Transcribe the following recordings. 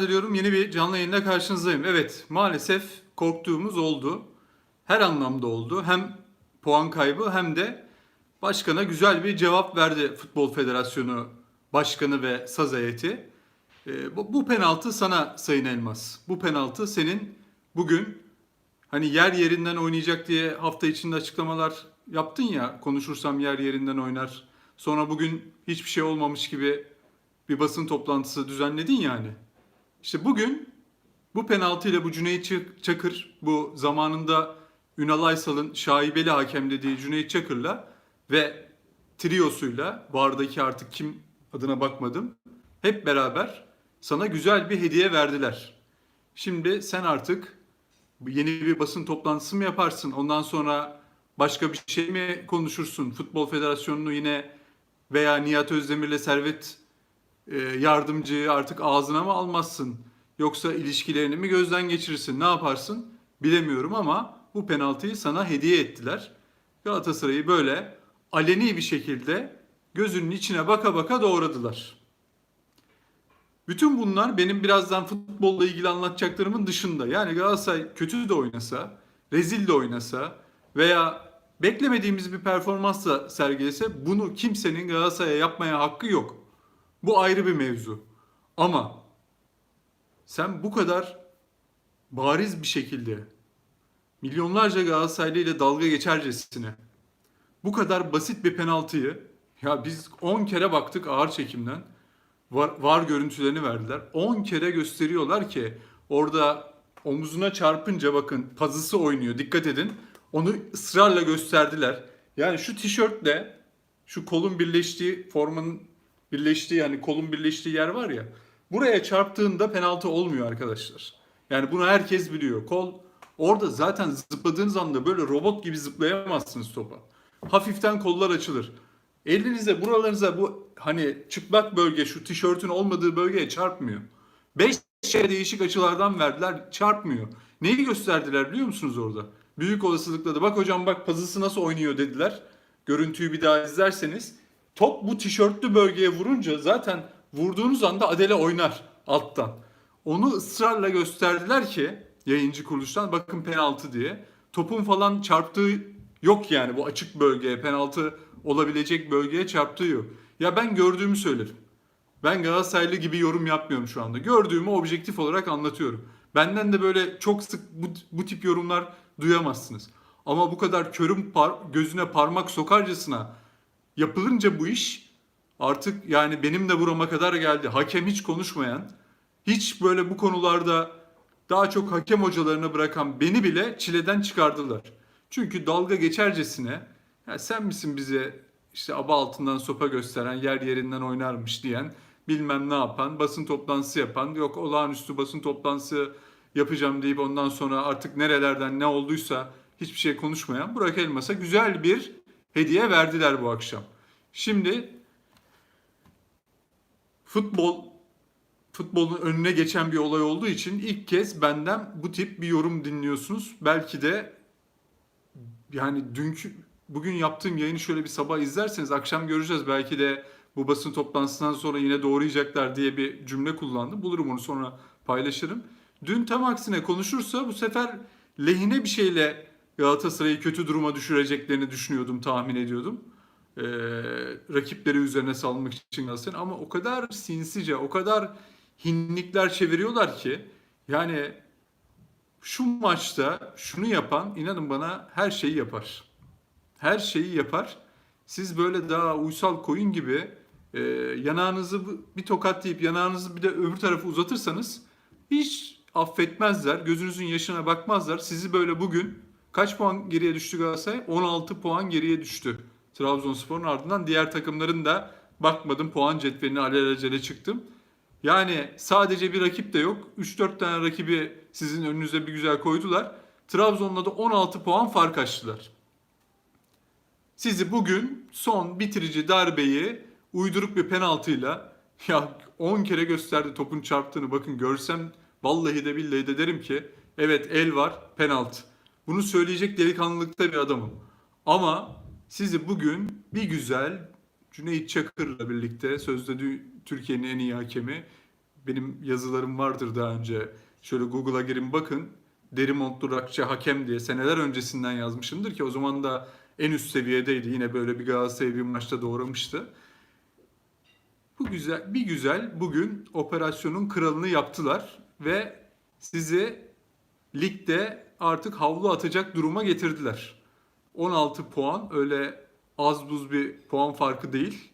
diliyorum. Yeni bir canlı yayında karşınızdayım. Evet, maalesef korktuğumuz oldu. Her anlamda oldu. Hem puan kaybı hem de başkana güzel bir cevap verdi Futbol Federasyonu Başkanı ve saz heyeti. Ee, bu, bu penaltı sana Sayın Elmas. Bu penaltı senin bugün hani yer yerinden oynayacak diye hafta içinde açıklamalar yaptın ya konuşursam yer yerinden oynar. Sonra bugün hiçbir şey olmamış gibi bir basın toplantısı düzenledin yani. İşte bugün bu penaltıyla bu Cüneyt Çak- Çakır bu zamanında Ünal Aysal'ın şaibeli hakem dediği Cüneyt Çakır'la ve triosuyla vardaki artık kim adına bakmadım hep beraber sana güzel bir hediye verdiler. Şimdi sen artık yeni bir basın toplantısı mı yaparsın? Ondan sonra başka bir şey mi konuşursun? Futbol Federasyonu'nu yine veya Nihat Özdemir'le Servet yardımcıyı artık ağzına mı almazsın? Yoksa ilişkilerini mi gözden geçirirsin? Ne yaparsın? Bilemiyorum ama bu penaltıyı sana hediye ettiler. Galatasaray'ı böyle aleni bir şekilde gözünün içine baka baka doğradılar. Bütün bunlar benim birazdan futbolla ilgili anlatacaklarımın dışında. Yani Galatasaray kötü de oynasa, rezil de oynasa veya beklemediğimiz bir performans da sergilese bunu kimsenin Galatasaray'a yapmaya hakkı yok. Bu ayrı bir mevzu. Ama sen bu kadar bariz bir şekilde milyonlarca Galatasaraylı ile dalga geçercesine bu kadar basit bir penaltıyı ya biz 10 kere baktık ağır çekimden var, var görüntülerini verdiler. 10 kere gösteriyorlar ki orada omuzuna çarpınca bakın pazısı oynuyor dikkat edin. Onu ısrarla gösterdiler. Yani şu tişörtle şu kolun birleştiği formanın birleştiği yani kolun birleştiği yer var ya buraya çarptığında penaltı olmuyor arkadaşlar. Yani bunu herkes biliyor. Kol orada zaten zıpladığınız anda böyle robot gibi zıplayamazsınız topa. Hafiften kollar açılır. Elinize buralarınıza bu hani çıplak bölge şu tişörtün olmadığı bölgeye çarpmıyor. 5 şey değişik açılardan verdiler çarpmıyor. Neyi gösterdiler biliyor musunuz orada? Büyük olasılıkla da bak hocam bak pazısı nasıl oynuyor dediler. Görüntüyü bir daha izlerseniz top bu tişörtlü bölgeye vurunca zaten vurduğunuz anda Adele oynar alttan. Onu ısrarla gösterdiler ki yayıncı kuruluştan bakın penaltı diye. Topun falan çarptığı yok yani bu açık bölgeye penaltı olabilecek bölgeye çarptığı yok. Ya ben gördüğümü söylerim. Ben Galatasaraylı gibi yorum yapmıyorum şu anda. Gördüğümü objektif olarak anlatıyorum. Benden de böyle çok sık bu, bu tip yorumlar duyamazsınız. Ama bu kadar körün par- gözüne parmak sokarcasına yapılınca bu iş artık yani benim de burama kadar geldi. Hakem hiç konuşmayan, hiç böyle bu konularda daha çok hakem hocalarına bırakan beni bile çileden çıkardılar. Çünkü dalga geçercesine ya sen misin bize işte aba altından sopa gösteren, yer yerinden oynarmış diyen, bilmem ne yapan, basın toplantısı yapan, yok olağanüstü basın toplantısı yapacağım deyip ondan sonra artık nerelerden ne olduysa hiçbir şey konuşmayan Burak Elmas'a güzel bir hediye verdiler bu akşam. Şimdi futbol futbolun önüne geçen bir olay olduğu için ilk kez benden bu tip bir yorum dinliyorsunuz. Belki de yani dünkü bugün yaptığım yayını şöyle bir sabah izlerseniz akşam göreceğiz. Belki de bu basın toplantısından sonra yine doğrayacaklar diye bir cümle kullandım. Bulurum onu sonra paylaşırım. Dün tam aksine konuşursa bu sefer lehine bir şeyle Galatasaray'ı kötü duruma düşüreceklerini düşünüyordum, tahmin ediyordum. Ee, rakipleri üzerine salmak için Galatasaray'ın ama o kadar sinsice, o kadar hinlikler çeviriyorlar ki yani şu maçta şunu yapan inanın bana her şeyi yapar. Her şeyi yapar. Siz böyle daha uysal koyun gibi e, yanağınızı bir tokatlayıp yanağınızı bir de öbür tarafa uzatırsanız hiç affetmezler. Gözünüzün yaşına bakmazlar. Sizi böyle bugün kaç puan geriye düştü Galatasaray? 16 puan geriye düştü. Trabzonspor'un ardından diğer takımların da bakmadım puan cetveline alelacele çıktım. Yani sadece bir rakip de yok. 3-4 tane rakibi sizin önünüze bir güzel koydular. Trabzon'la da 16 puan fark açtılar. Sizi bugün son bitirici darbeyi uyduruk bir penaltıyla ya 10 kere gösterdi topun çarptığını bakın görsem vallahi de billahi de derim ki evet el var penaltı. Bunu söyleyecek delikanlılıkta bir adamım. Ama sizi bugün bir güzel Cüneyt Çakır'la birlikte sözde Türkiye'nin en iyi hakemi benim yazılarım vardır daha önce. Şöyle Google'a girin bakın. Derimontu Rakçı hakem diye seneler öncesinden yazmışımdır ki o zaman da en üst seviyedeydi. Yine böyle bir Galatasaray bir maçta doğramıştı. Bu güzel bir güzel bugün operasyonun kralını yaptılar ve sizi ligde artık havlu atacak duruma getirdiler. 16 puan öyle az buz bir puan farkı değil.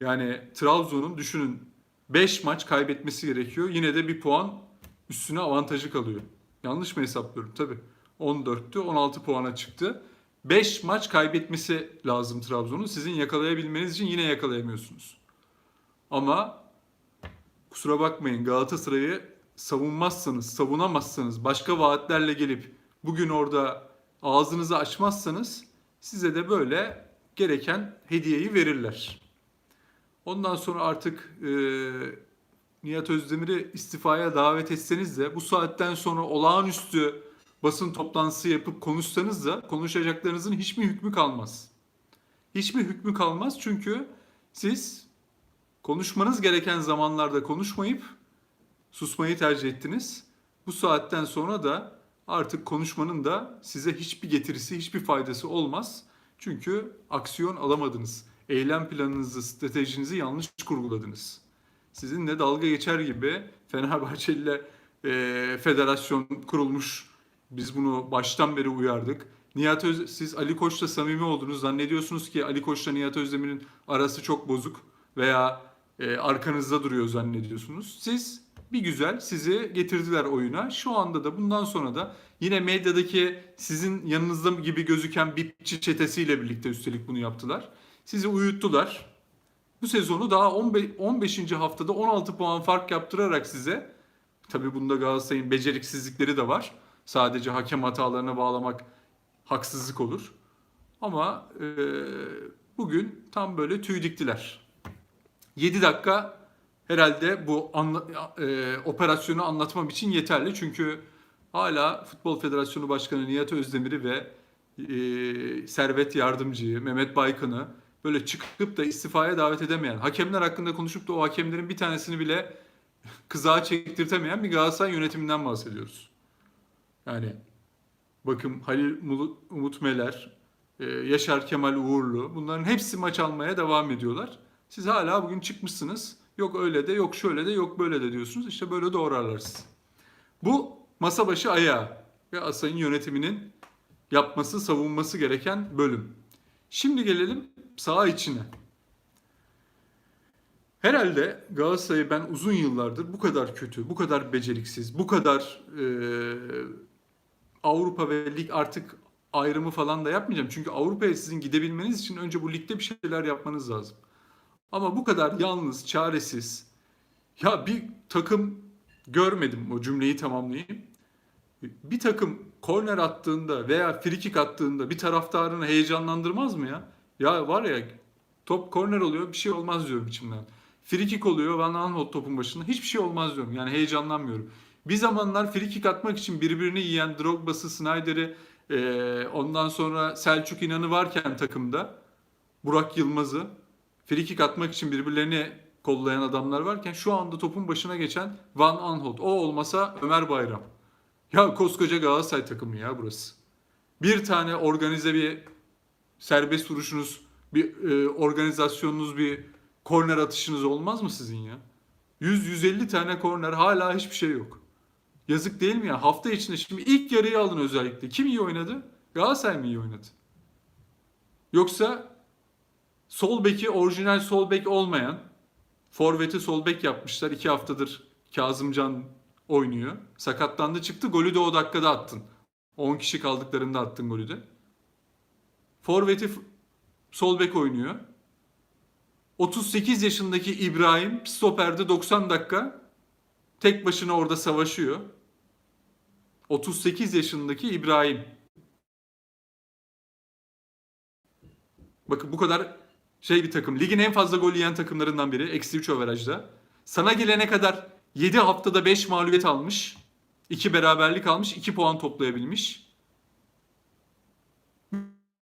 Yani Trabzon'un düşünün 5 maç kaybetmesi gerekiyor. Yine de bir puan üstüne avantajı kalıyor. Yanlış mı hesaplıyorum? Tabii. 14'tü 16 puana çıktı. 5 maç kaybetmesi lazım Trabzon'un. Sizin yakalayabilmeniz için yine yakalayamıyorsunuz. Ama kusura bakmayın Galatasaray'ı savunmazsanız, savunamazsanız, başka vaatlerle gelip bugün orada ağzınızı açmazsanız size de böyle gereken hediyeyi verirler. Ondan sonra artık e, Nihat Özdemir'i istifaya davet etseniz de bu saatten sonra olağanüstü basın toplantısı yapıp konuşsanız da konuşacaklarınızın hiçbir hükmü kalmaz. Hiçbir hükmü kalmaz çünkü siz konuşmanız gereken zamanlarda konuşmayıp susmayı tercih ettiniz. Bu saatten sonra da artık konuşmanın da size hiçbir getirisi, hiçbir faydası olmaz. Çünkü aksiyon alamadınız. Eylem planınızı, stratejinizi yanlış kurguladınız. Sizinle dalga geçer gibi Fenerbahçe ile e, federasyon kurulmuş. Biz bunu baştan beri uyardık. Nihat Öz, siz Ali Koç'la samimi oldunuz. Zannediyorsunuz ki Ali Koç'la Nihat Özdemir'in arası çok bozuk veya e, arkanızda duruyor zannediyorsunuz. Siz bir güzel sizi getirdiler oyuna. Şu anda da bundan sonra da yine medyadaki sizin yanınızda gibi gözüken bipçi çetesiyle birlikte üstelik bunu yaptılar. Sizi uyuttular. Bu sezonu daha 15. 15. haftada 16 puan fark yaptırarak size tabi bunda Galatasaray'ın beceriksizlikleri de var. Sadece hakem hatalarına bağlamak haksızlık olur. Ama e, bugün tam böyle tüy diktiler. 7 dakika herhalde bu anla, e, operasyonu anlatmam için yeterli. Çünkü hala Futbol Federasyonu Başkanı Nihat Özdemir'i ve e, Servet Yardımcı'yı, Mehmet Baykan'ı böyle çıkıp da istifaya davet edemeyen, hakemler hakkında konuşup da o hakemlerin bir tanesini bile kızağa çektirtemeyen bir Galatasaray yönetiminden bahsediyoruz. Yani bakın Halil Umut Meler, e, Yaşar Kemal Uğurlu bunların hepsi maç almaya devam ediyorlar. Siz hala bugün çıkmışsınız. Yok öyle de, yok şöyle de, yok böyle de diyorsunuz. İşte böyle doğrarlar sizi. Bu masa başı ayağı ve Asay'ın yönetiminin yapması, savunması gereken bölüm. Şimdi gelelim saha içine. Herhalde Galatasaray'ı ben uzun yıllardır bu kadar kötü, bu kadar beceriksiz, bu kadar e, Avrupa ve lig artık ayrımı falan da yapmayacağım. Çünkü Avrupa'ya sizin gidebilmeniz için önce bu ligde bir şeyler yapmanız lazım. Ama bu kadar yalnız, çaresiz. Ya bir takım görmedim o cümleyi tamamlayayım. Bir takım korner attığında veya frikik attığında bir taraftarını heyecanlandırmaz mı ya? Ya var ya top korner oluyor bir şey olmaz diyorum içimden. Frikik oluyor Van Aanholt topun başında hiçbir şey olmaz diyorum. Yani heyecanlanmıyorum. Bir zamanlar frikik atmak için birbirini yiyen Drogba'sı, Snyder'i e, ondan sonra Selçuk İnan'ı varken takımda Burak Yılmaz'ı frikik atmak için birbirlerini kollayan adamlar varken şu anda topun başına geçen Van Aanholt. O olmasa Ömer Bayram. Ya koskoca Galatasaray takımı ya burası. Bir tane organize bir serbest vuruşunuz, bir e, organizasyonunuz, bir korner atışınız olmaz mı sizin ya? 100-150 tane korner hala hiçbir şey yok. Yazık değil mi ya? Hafta içinde şimdi ilk yarıyı alın özellikle. Kim iyi oynadı? Galatasaray mı iyi oynadı? Yoksa sol beki orijinal sol bek olmayan forveti sol bek yapmışlar. iki haftadır Kazımcan oynuyor. Sakatlandı çıktı. Golü de o dakikada attın. 10 kişi kaldıklarında attın golü de. Forveti sol bek oynuyor. 38 yaşındaki İbrahim stoperde 90 dakika tek başına orada savaşıyor. 38 yaşındaki İbrahim. Bakın bu kadar şey bir takım. Ligin en fazla gol yiyen takımlarından biri. Eksi 3 averajda. Sana gelene kadar 7 haftada 5 mağlubiyet almış. 2 beraberlik almış. 2 puan toplayabilmiş.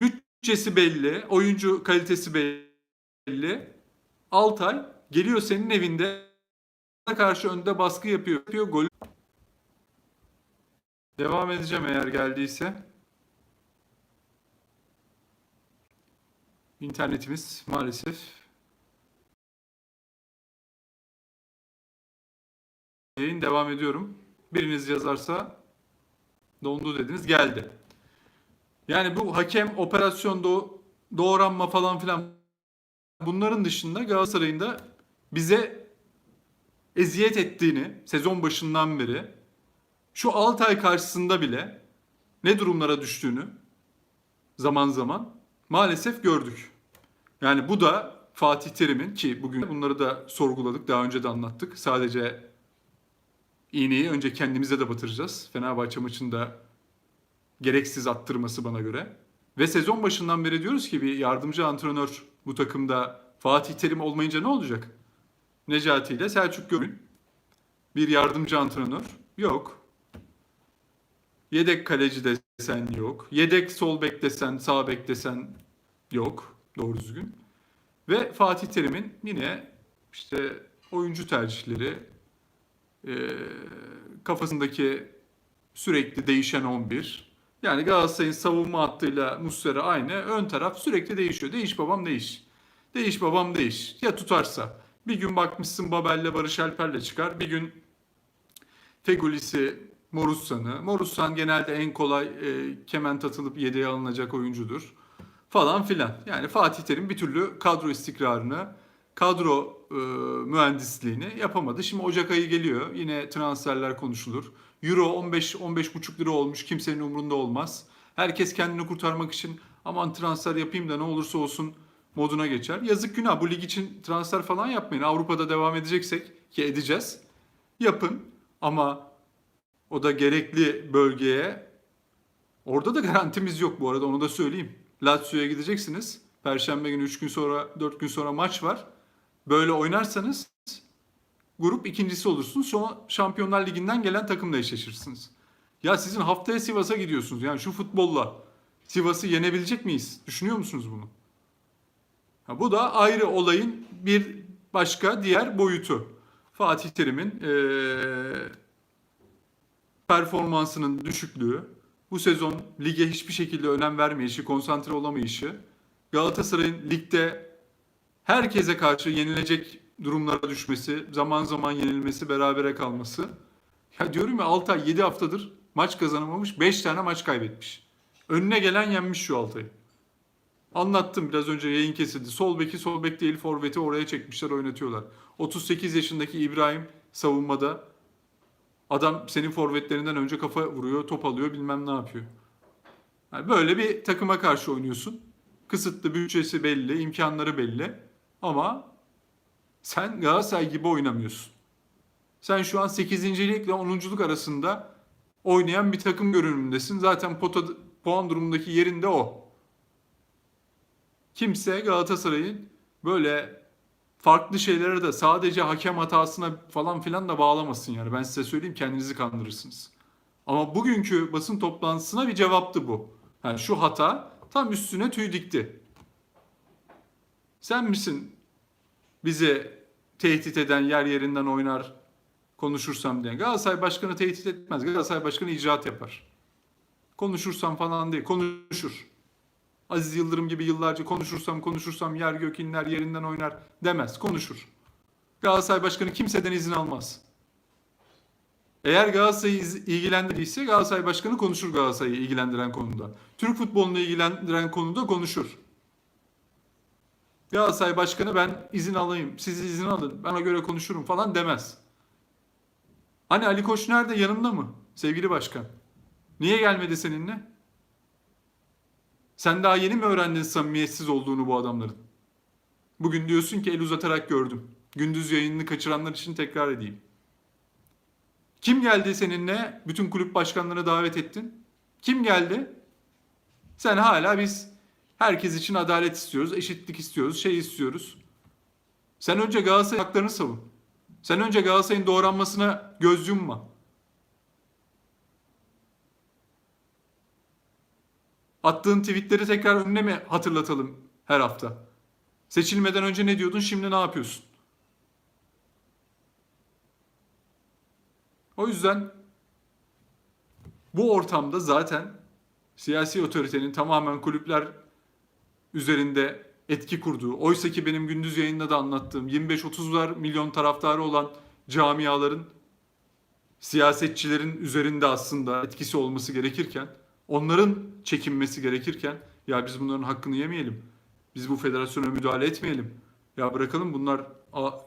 Bütçesi belli. Oyuncu kalitesi belli. Altay geliyor senin evinde karşı önde baskı yapıyor. yapıyor gol. Devam edeceğim eğer geldiyse. İnternetimiz maalesef yayın devam ediyorum. Biriniz yazarsa dondu dediniz geldi. Yani bu hakem operasyon do doğranma falan filan bunların dışında Galatasaray'ın da bize eziyet ettiğini sezon başından beri şu Altay karşısında bile ne durumlara düştüğünü zaman zaman maalesef gördük. Yani bu da Fatih Terim'in ki bugün bunları da sorguladık daha önce de anlattık. Sadece iğneyi önce kendimize de batıracağız. Fenerbahçe maçında gereksiz attırması bana göre. Ve sezon başından beri diyoruz ki bir yardımcı antrenör bu takımda Fatih Terim olmayınca ne olacak? Necati ile Selçuk Gömün. Bir yardımcı antrenör yok. Yedek kaleci desen yok. Yedek sol bek desen, sağ bek desen yok doğru düzgün. Ve Fatih Terim'in yine işte oyuncu tercihleri, e, kafasındaki sürekli değişen 11. Yani Galatasaray'ın savunma hattıyla Muslera aynı. Ön taraf sürekli değişiyor. Değiş babam değiş. Değiş babam değiş. Ya tutarsa. Bir gün bakmışsın Babel'le Barış Alper'le çıkar. Bir gün Fegulisi Morussan'ı. Morussan genelde en kolay e, kement atılıp yedeğe alınacak oyuncudur. Falan filan. Yani Fatih Terim bir türlü kadro istikrarını, kadro e, mühendisliğini yapamadı. Şimdi Ocak ayı geliyor. Yine transferler konuşulur. Euro 15 15,5 lira olmuş. Kimsenin umurunda olmaz. Herkes kendini kurtarmak için aman transfer yapayım da ne olursa olsun moduna geçer. Yazık günah. Bu lig için transfer falan yapmayın. Avrupa'da devam edeceksek ki edeceğiz. Yapın ama o da gerekli bölgeye orada da garantimiz yok bu arada onu da söyleyeyim. Lazio'ya gideceksiniz. Perşembe günü 3 gün sonra 4 gün sonra maç var. Böyle oynarsanız grup ikincisi olursunuz. Sonra Şampiyonlar Ligi'nden gelen takımla eşleşirsiniz. Ya sizin haftaya Sivas'a gidiyorsunuz. Yani şu futbolla Sivas'ı yenebilecek miyiz? Düşünüyor musunuz bunu? Ha, bu da ayrı olayın bir başka diğer boyutu. Fatih Terim'in ee, performansının düşüklüğü, bu sezon lige hiçbir şekilde önem vermeyişi, konsantre olamayışı, Galatasaray'ın ligde herkese karşı yenilecek durumlara düşmesi, zaman zaman yenilmesi, berabere kalması. Ya diyorum ya Altay 7 haftadır maç kazanamamış, 5 tane maç kaybetmiş. Önüne gelen yenmiş şu Altay'ı. Anlattım biraz önce yayın kesildi. Sol beki sol bek değil forveti oraya çekmişler oynatıyorlar. 38 yaşındaki İbrahim savunmada adam senin forvetlerinden önce kafa vuruyor, top alıyor bilmem ne yapıyor. Yani böyle bir takıma karşı oynuyorsun. Kısıtlı bütçesi belli, imkanları belli. Ama sen Galatasaray gibi oynamıyorsun. Sen şu an 8. ile 10. arasında oynayan bir takım görünümündesin. Zaten pota, puan durumundaki yerinde o. Kimse Galatasaray'ın böyle farklı şeylere de sadece hakem hatasına falan filan da bağlamasın yani. Ben size söyleyeyim kendinizi kandırırsınız. Ama bugünkü basın toplantısına bir cevaptı bu. Yani şu hata tam üstüne tüy dikti. Sen misin bizi tehdit eden yer yerinden oynar konuşursam diye. Galatasaray Başkanı tehdit etmez. Galatasaray Başkanı icraat yapar. Konuşursam falan değil. Konuşur. Aziz Yıldırım gibi yıllarca konuşursam konuşursam yer gök inler yerinden oynar demez. Konuşur. Galatasaray Başkanı kimseden izin almaz. Eğer Galatasaray'ı ilgilendirdiyse Galatasaray Başkanı konuşur Galatasaray'ı ilgilendiren konuda. Türk futbolunu ilgilendiren konuda konuşur. Galatasaray Başkanı ben izin alayım, siz izin alın, bana göre konuşurum falan demez. Hani Ali Koç nerede? Yanımda mı? Sevgili başkan. Niye gelmedi seninle? Sen daha yeni mi öğrendin samimiyetsiz olduğunu bu adamların? Bugün diyorsun ki el uzatarak gördüm. Gündüz yayınını kaçıranlar için tekrar edeyim. Kim geldi seninle? Bütün kulüp başkanlarını davet ettin. Kim geldi? Sen hala biz herkes için adalet istiyoruz, eşitlik istiyoruz, şey istiyoruz. Sen önce Galatasaray haklarını savun. Sen önce Galatasaray'ın doğranmasına göz yumma. Attığın tweetleri tekrar önüne mi hatırlatalım her hafta? Seçilmeden önce ne diyordun, şimdi ne yapıyorsun? O yüzden bu ortamda zaten siyasi otoritenin tamamen kulüpler üzerinde etki kurduğu, oysa ki benim gündüz yayında da anlattığım 25-30'lar milyon taraftarı olan camiaların siyasetçilerin üzerinde aslında etkisi olması gerekirken, onların çekinmesi gerekirken ya biz bunların hakkını yemeyelim. Biz bu federasyona müdahale etmeyelim. Ya bırakalım bunlar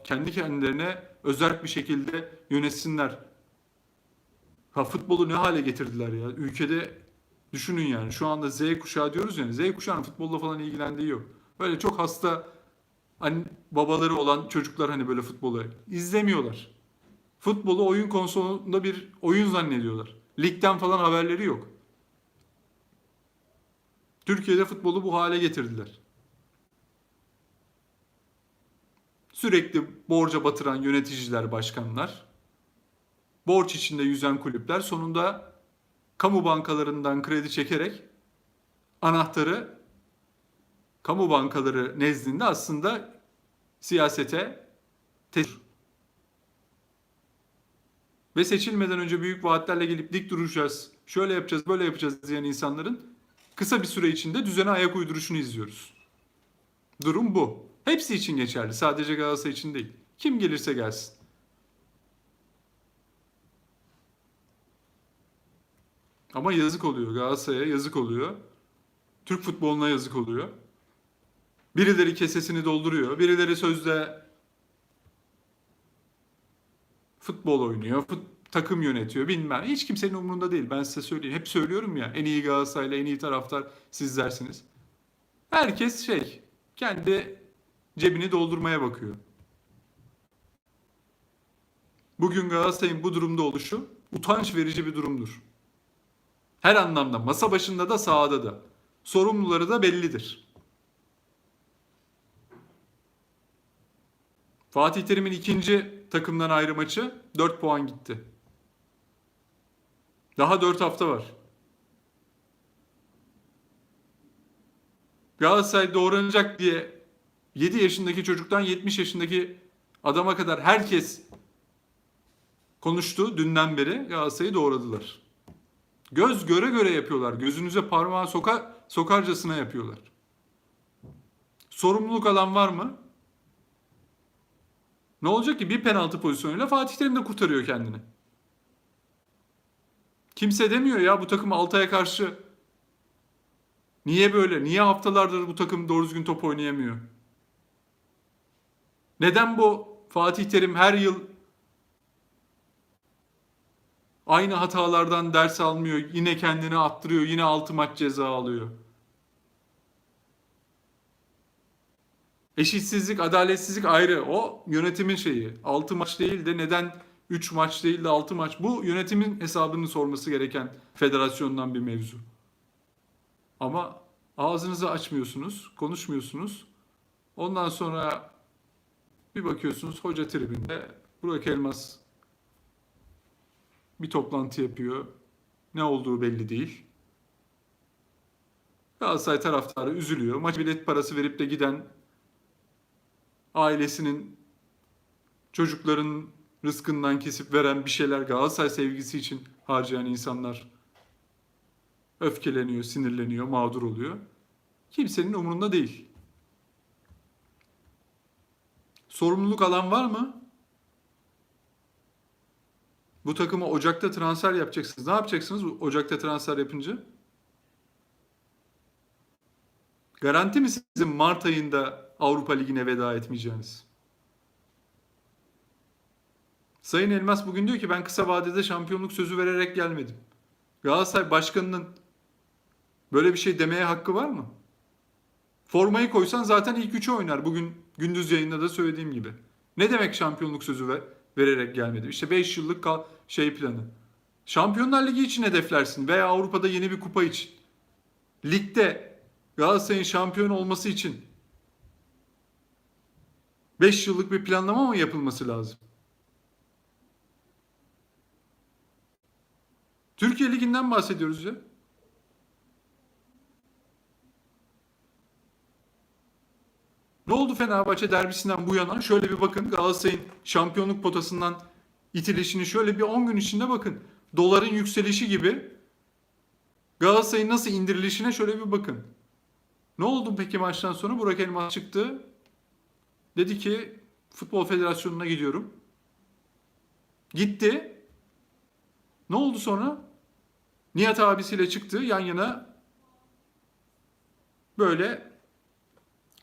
kendi kendilerine özerk bir şekilde yönetsinler. Ha futbolu ne hale getirdiler ya? Ülkede düşünün yani şu anda Z kuşağı diyoruz yani Z kuşağının futbolla falan ilgilendiği yok. Böyle çok hasta hani babaları olan çocuklar hani böyle futbolu izlemiyorlar. Futbolu oyun konsolunda bir oyun zannediyorlar. Ligden falan haberleri yok. Türkiye'de futbolu bu hale getirdiler. Sürekli borca batıran yöneticiler, başkanlar, borç içinde yüzen kulüpler sonunda kamu bankalarından kredi çekerek anahtarı kamu bankaları nezdinde aslında siyasete teslim ve seçilmeden önce büyük vaatlerle gelip dik duracağız, şöyle yapacağız, böyle yapacağız diyen insanların kısa bir süre içinde düzene ayak uyduruşunu izliyoruz. Durum bu. Hepsi için geçerli. Sadece Galatasaray için değil. Kim gelirse gelsin. Ama yazık oluyor. Galatasaray'a yazık oluyor. Türk futboluna yazık oluyor. Birileri kesesini dolduruyor. Birileri sözde futbol oynuyor. Fut, takım yönetiyor bilmem. Hiç kimsenin umurunda değil. Ben size söyleyeyim. Hep söylüyorum ya. En iyi Galatasaray'la en iyi taraftar sizlersiniz. Herkes şey kendi cebini doldurmaya bakıyor. Bugün Galatasaray'ın bu durumda oluşu utanç verici bir durumdur. Her anlamda masa başında da sahada da. Sorumluları da bellidir. Fatih Terim'in ikinci takımdan ayrı maçı 4 puan gitti. Daha 4 hafta var. Galatasaray doğranacak diye 7 yaşındaki çocuktan 70 yaşındaki adama kadar herkes konuştu dünden beri Galatasaray'ı doğradılar. Göz göre göre yapıyorlar. Gözünüze parmağı sokar, sokarcasına yapıyorlar. Sorumluluk alan var mı? Ne olacak ki bir penaltı pozisyonuyla Fatih Terim de kurtarıyor kendini. Kimse demiyor ya bu takım Altay'a karşı niye böyle? Niye haftalardır bu takım doğru düzgün top oynayamıyor? Neden bu Fatih Terim her yıl aynı hatalardan ders almıyor, yine kendini attırıyor, yine 6 maç ceza alıyor? Eşitsizlik, adaletsizlik ayrı. O yönetimin şeyi. 6 maç değil de neden 3 maç değil de 6 maç. Bu yönetimin hesabını sorması gereken federasyondan bir mevzu. Ama ağzınızı açmıyorsunuz, konuşmuyorsunuz. Ondan sonra bir bakıyorsunuz hoca tribinde Burak Elmas bir toplantı yapıyor. Ne olduğu belli değil. Galatasaray taraftarı üzülüyor. Maç bilet parası verip de giden ailesinin çocukların rızkından kesip veren bir şeyler Galatasaray sevgisi için harcayan insanlar öfkeleniyor, sinirleniyor, mağdur oluyor. Kimsenin umurunda değil. Sorumluluk alan var mı? Bu takıma Ocak'ta transfer yapacaksınız. Ne yapacaksınız Ocak'ta transfer yapınca? Garanti mi sizin Mart ayında Avrupa Ligi'ne veda etmeyeceğiniz? Sayın Elmas bugün diyor ki ben kısa vadede şampiyonluk sözü vererek gelmedim. Galatasaray başkanının böyle bir şey demeye hakkı var mı? Formayı koysan zaten ilk üçe oynar. Bugün gündüz yayında da söylediğim gibi. Ne demek şampiyonluk sözü ver, vererek gelmedim? İşte 5 yıllık kal- şey planı. Şampiyonlar Ligi için hedeflersin veya Avrupa'da yeni bir kupa için. Ligde Galatasaray'ın şampiyon olması için 5 yıllık bir planlama mı yapılması lazım? Türkiye Ligi'nden bahsediyoruz ya. Ne oldu Fenerbahçe derbisinden bu yana? Şöyle bir bakın Galatasaray'ın şampiyonluk potasından itilişini şöyle bir 10 gün içinde bakın. Doların yükselişi gibi Galatasaray'ın nasıl indirilişine şöyle bir bakın. Ne oldu peki maçtan sonra? Burak Elmas çıktı. Dedi ki Futbol Federasyonu'na gidiyorum. Gitti. Ne oldu sonra? Nihat abisiyle çıktı yan yana böyle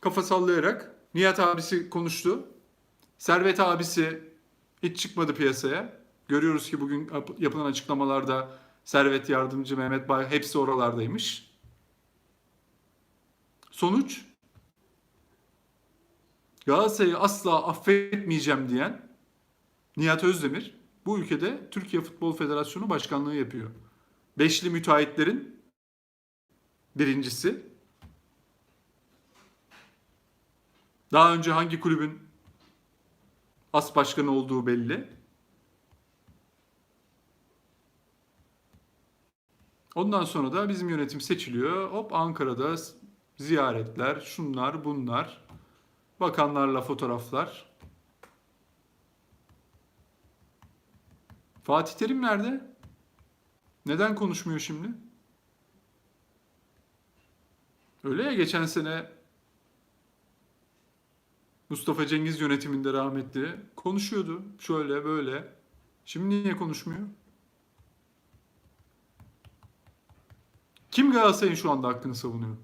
kafa sallayarak Nihat abisi konuştu. Servet abisi hiç çıkmadı piyasaya. Görüyoruz ki bugün yap- yapılan açıklamalarda Servet yardımcı Mehmet Bay hepsi oralardaymış. Sonuç Galatasaray'ı asla affetmeyeceğim diyen Nihat Özdemir bu ülkede Türkiye Futbol Federasyonu Başkanlığı yapıyor. Beşli müteahhitlerin birincisi. Daha önce hangi kulübün as başkanı olduğu belli. Ondan sonra da bizim yönetim seçiliyor. Hop Ankara'da ziyaretler, şunlar, bunlar. Bakanlarla fotoğraflar. Fatih Terim nerede? Neden konuşmuyor şimdi? Öyle ya geçen sene Mustafa Cengiz yönetiminde rahmetli konuşuyordu. Şöyle böyle. Şimdi niye konuşmuyor? Kim Galatasaray'ın şu anda hakkını savunuyor?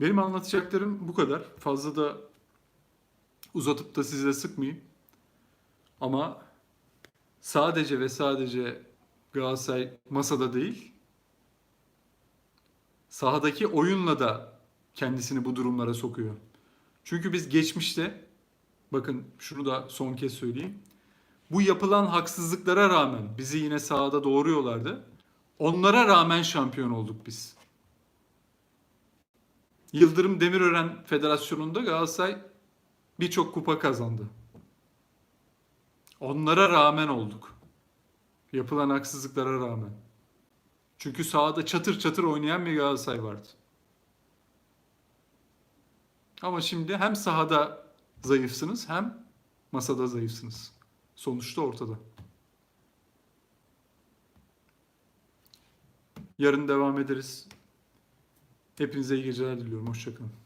Benim anlatacaklarım bu kadar. Fazla da uzatıp da size sıkmayayım. Ama sadece ve sadece Galatasaray masada değil, sahadaki oyunla da kendisini bu durumlara sokuyor. Çünkü biz geçmişte, bakın şunu da son kez söyleyeyim. Bu yapılan haksızlıklara rağmen bizi yine sahada doğuruyorlardı. Onlara rağmen şampiyon olduk biz. Yıldırım Demirören Federasyonu'nda Galatasaray birçok kupa kazandı. Onlara rağmen olduk. Yapılan haksızlıklara rağmen. Çünkü sahada çatır çatır oynayan bir Galatasaray vardı. Ama şimdi hem sahada zayıfsınız hem masada zayıfsınız. Sonuçta ortada. Yarın devam ederiz. Hepinize iyi geceler diliyorum. Hoşçakalın.